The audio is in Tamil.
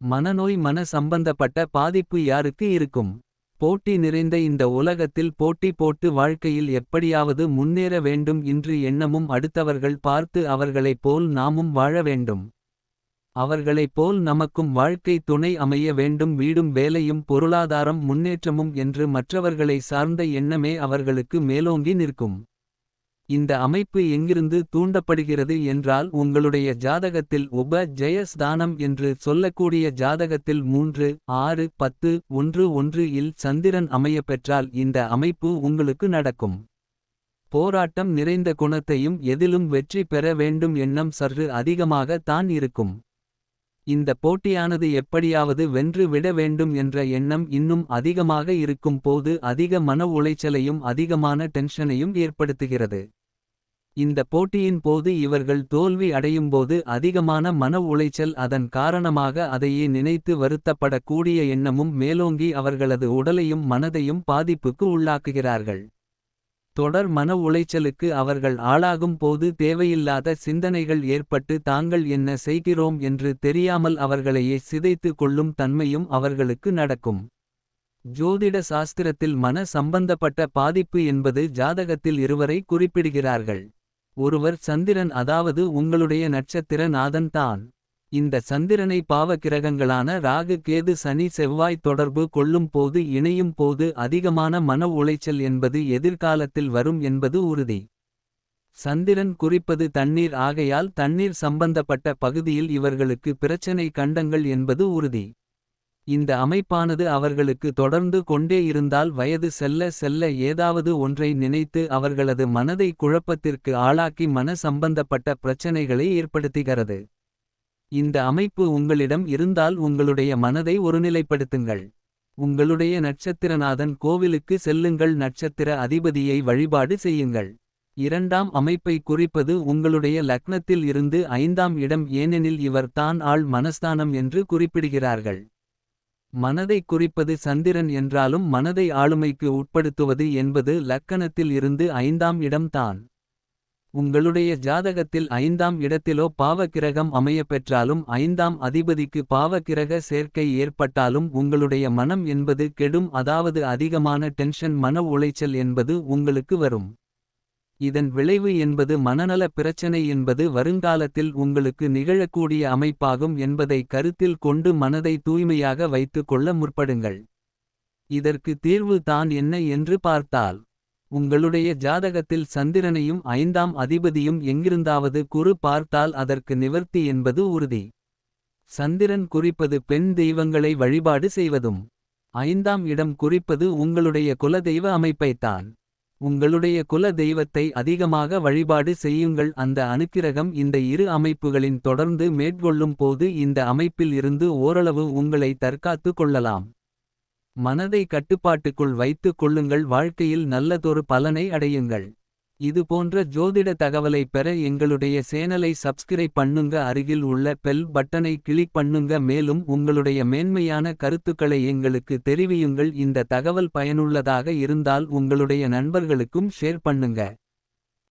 மனநோய் மன சம்பந்தப்பட்ட பாதிப்பு யாருக்கு இருக்கும். போட்டி நிறைந்த இந்த உலகத்தில் போட்டி போட்டு வாழ்க்கையில் எப்படியாவது முன்னேற வேண்டும் இன்று எண்ணமும் அடுத்தவர்கள் பார்த்து அவர்களைப் போல் நாமும் வாழ வேண்டும். அவர்களைப் போல் நமக்கும் வாழ்க்கை துணை அமைய வேண்டும் வீடும் வேலையும் பொருளாதாரம் முன்னேற்றமும் என்று மற்றவர்களை சார்ந்த எண்ணமே அவர்களுக்கு மேலோங்கி நிற்கும். இந்த அமைப்பு எங்கிருந்து தூண்டப்படுகிறது என்றால் உங்களுடைய ஜாதகத்தில் உப ஜெயஸ்தானம் என்று சொல்லக்கூடிய ஜாதகத்தில் மூன்று ஆறு பத்து ஒன்று ஒன்று இல் சந்திரன் அமையப்பெற்றால் இந்த அமைப்பு உங்களுக்கு நடக்கும். போராட்டம் நிறைந்த குணத்தையும் எதிலும் வெற்றி பெற வேண்டும் எண்ணம் சற்று அதிகமாக தான் இருக்கும். இந்த போட்டியானது எப்படியாவது வென்று விட வேண்டும் என்ற எண்ணம் இன்னும் அதிகமாக இருக்கும் போது அதிக மன உளைச்சலையும் அதிகமான டென்ஷனையும் ஏற்படுத்துகிறது. இந்த போட்டியின் போது இவர்கள் தோல்வி அடையும்போது அதிகமான மன உளைச்சல் அதன் காரணமாக அதையே நினைத்து வருத்தப்படக்கூடிய எண்ணமும் மேலோங்கி அவர்களது உடலையும் மனதையும் பாதிப்புக்கு உள்ளாக்குகிறார்கள். தொடர் மன உளைச்சலுக்கு அவர்கள் ஆளாகும் போது தேவையில்லாத சிந்தனைகள் ஏற்பட்டு தாங்கள் என்ன செய்கிறோம் என்று தெரியாமல் அவர்களையே சிதைத்து கொள்ளும் தன்மையும் அவர்களுக்கு நடக்கும். ஜோதிட சாஸ்திரத்தில் மன சம்பந்தப்பட்ட பாதிப்பு என்பது ஜாதகத்தில் இருவரை குறிப்பிடுகிறார்கள். ஒருவர் சந்திரன் அதாவது உங்களுடைய நட்சத்திர நாதன் தான். இந்த சந்திரனை பாவக்கிரகங்களான ராகு கேது சனி செவ்வாய் தொடர்பு கொள்ளும் போது இணையும் போது அதிகமான மன உளைச்சல் என்பது எதிர்காலத்தில் வரும் என்பது உறுதி. சந்திரன் குறிப்பது தண்ணீர் ஆகையால் தண்ணீர் சம்பந்தப்பட்ட பகுதியில் இவர்களுக்கு பிரச்சனை கண்டங்கள் என்பது உறுதி. இந்த அமைப்பானது அவர்களுக்கு தொடர்ந்து கொண்டே இருந்தால் வயது செல்ல செல்ல ஏதாவது ஒன்றை நினைத்து அவர்களது மனதை குழப்பத்திற்கு ஆளாக்கி மன சம்பந்தப்பட்ட பிரச்சனைகளை ஏற்படுத்துகிறது. இந்த அமைப்பு உங்களிடம் இருந்தால் உங்களுடைய மனதை ஒருநிலைப்படுத்துங்கள். உங்களுடைய நட்சத்திரநாதன் கோவிலுக்கு செல்லுங்கள் நட்சத்திர அதிபதியை வழிபாடு செய்யுங்கள். இரண்டாம் அமைப்பை குறிப்பது உங்களுடைய லக்னத்தில் இருந்து ஐந்தாம் இடம் ஏனெனில் இவர் தான் ஆள் மனஸ்தானம் என்று குறிப்பிடுகிறார்கள். மனதை குறிப்பது சந்திரன் என்றாலும் மனதை ஆளுமைக்கு உட்படுத்துவது என்பது லக்கணத்தில் இருந்து ஐந்தாம் இடம் தான். உங்களுடைய ஜாதகத்தில் ஐந்தாம் இடத்திலோ பாவக்கிரகம் அமையப்பெற்றாலும் ஐந்தாம் அதிபதிக்கு பாவக்கிரக சேர்க்கை ஏற்பட்டாலும் உங்களுடைய மனம் என்பது கெடும் அதாவது அதிகமான டென்ஷன் மன உளைச்சல் என்பது உங்களுக்கு வரும். இதன் விளைவு என்பது மனநல பிரச்சனை என்பது வருங்காலத்தில் உங்களுக்கு நிகழக்கூடிய அமைப்பாகும் என்பதை கருத்தில் கொண்டு மனதை தூய்மையாக வைத்து கொள்ள முற்படுங்கள். இதற்கு தீர்வு தான் என்ன என்று பார்த்தால். உங்களுடைய ஜாதகத்தில் சந்திரனையும் ஐந்தாம் அதிபதியும் எங்கிருந்தாவது குறு பார்த்தால் அதற்கு நிவர்த்தி என்பது உறுதி. சந்திரன் குறிப்பது பெண் தெய்வங்களை வழிபாடு செய்வதும். ஐந்தாம் இடம் குறிப்பது உங்களுடைய குலதெய்வ அமைப்பைத்தான். உங்களுடைய குல தெய்வத்தை அதிகமாக வழிபாடு செய்யுங்கள் அந்த அனுக்கிரகம் இந்த இரு அமைப்புகளின் தொடர்ந்து மேற்கொள்ளும் போது இந்த அமைப்பில் இருந்து ஓரளவு உங்களை தற்காத்து கொள்ளலாம். மனதை கட்டுப்பாட்டுக்குள் வைத்துக் கொள்ளுங்கள் வாழ்க்கையில் நல்லதொரு பலனை அடையுங்கள். இது போன்ற ஜோதிட தகவலை பெற எங்களுடைய சேனலை சப்ஸ்கிரைப் பண்ணுங்க. அருகில் உள்ள பெல் பட்டனை கிளிக் பண்ணுங்க. மேலும் உங்களுடைய மேன்மையான கருத்துக்களை எங்களுக்கு தெரிவியுங்கள். இந்த தகவல் பயனுள்ளதாக இருந்தால் உங்களுடைய நண்பர்களுக்கும் ஷேர் பண்ணுங்க.